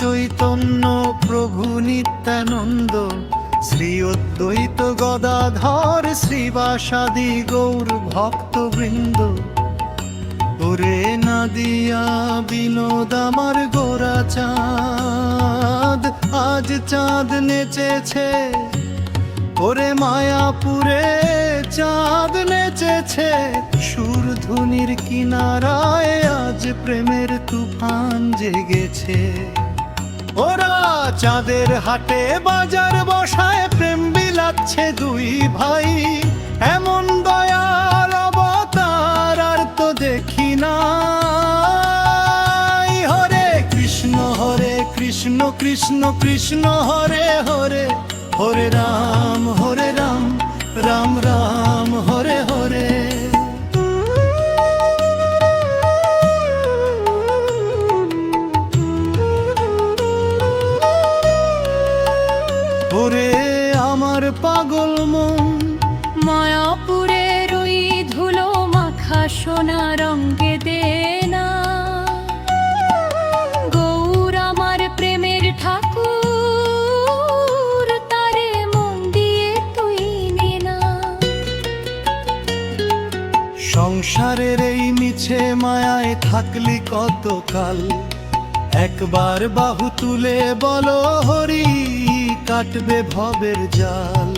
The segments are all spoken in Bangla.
চৈতন্য প্রভু নিত্যানন্দ শ্রী অদ্বৈত গদাধর, শ্রীবাসাদি গৌর ভক্তবৃন্দ। ওরে নাদিয়া বিনোদ আমার গোরা চাঁদ, আজ চাঁদ নেচেছে। ওরে মায়াপুরে চাঁদ নেচেছে, সুরধুনির কিনারায় আজ প্রেমের তুফান জেগেছে। ওরা চাঁদের হাটে বাজার বসায় প্রেম বিলাচ্ছে দুই ভাই। এমন দয়াল অবতার আর তো দেখি না হরে কৃষ্ণ হরে কৃষ্ণ কৃষ্ণ কৃষ্ণ, হরে হরে হরে রাম হরে রাম রাম রাম, হরে হরে। পাগল মন মায়াপুরের ওই ধুলো মাখা সোনা রঙ্গে দে না গৌর আমার প্রেমের ঠাকুর, তারে মন দিয়ে তুই নে সংসারের এই মিছে মায়ায় থাকলি কত কাল একবার বাহু তুলে বলো হরি, কাটবে ভবের জাল।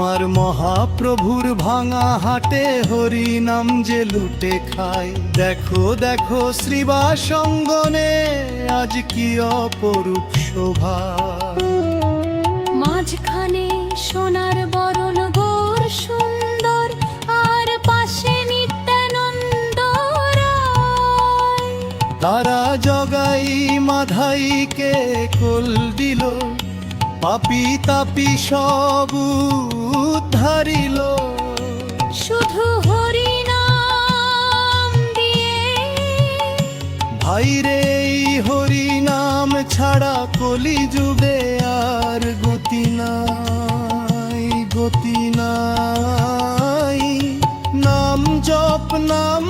আমার মহাপ্রভুর ভাঙা হাটে হরি নাম যে লুটে খায়। দেখো দেখো শ্রীবাস অঙ্গনে আজ কি অপরূপ শোভা। মাঝখানে সোনার বরণ গোর সুন্দর আর পাশে নিত্যানন্দ তারা জগাই মাধাইকে কোল দিল পাপি তাপি সব উদ্ধারিল। শুধু হরি নাম দিয়ে। ভাইরে এই হরি নাম ছাড়া কলি যুগে আর গতি নাই গতি নাই। নাম জপ নাম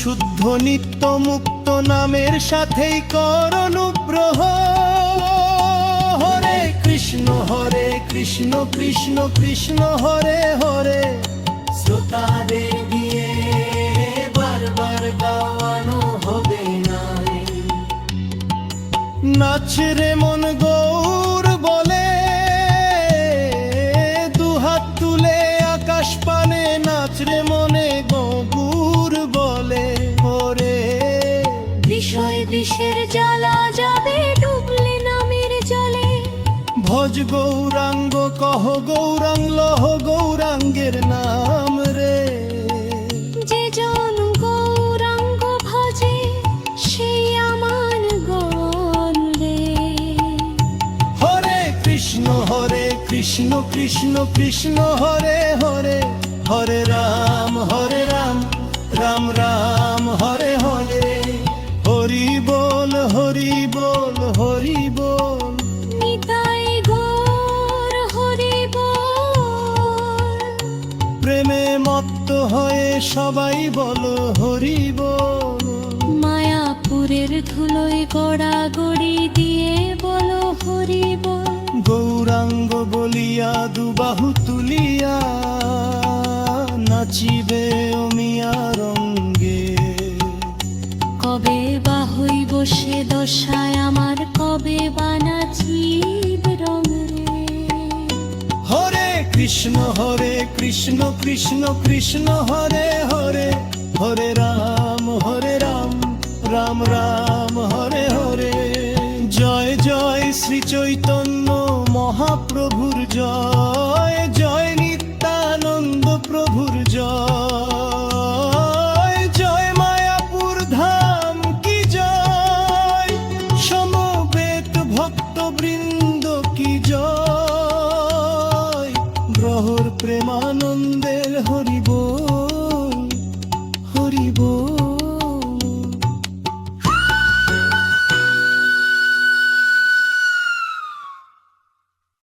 শুদ্ধ নিত্য মুক্ত নামের সাথেই কর অনুগ্রহ। হরে কৃষ্ণ হরে কৃষ্ণ কৃষ্ণ কৃষ্ণ, হরে হরে। শ্রোতাদের গিয়ে বারবার গাওয়ানো হবে না নাচ রে মন গৌর ভজ গৌরাঙ্গ কহ গৌরাঙ্গ লহ গৌরাঙ্গের নাম রে। যে জন গৌরাঙ্গ ভজে সেই আমার গণ রে। হরে কৃষ্ণ হরে কৃষ্ণ কৃষ্ণ কৃষ্ণ হরে হরে হরে রাম হরে রাম রাম রাম। হয়ে সবাই বলো হরি বল। মায়াপুরের ধুলোয় গড়া গড়ি দিয়ে বলো হরি বল। গৌরাঙ্গ বলিয়া দুবাহু তুলিয়া নাচিবে অমিয়া রঙ্গে। কবে বা হইব সে দশায় আমার কবে বা নাচিব কৃষ্ণ হরে কৃষ্ণ কৃষ্ণ কৃষ্ণ হরে হরে হরে রাম হরে রাম রাম রাম, হরে হরে। জয় জয় শ্রী চৈতন্য মহাপ্রভুর জয় জয় নিত্যানন্দ প্রভুর জয়।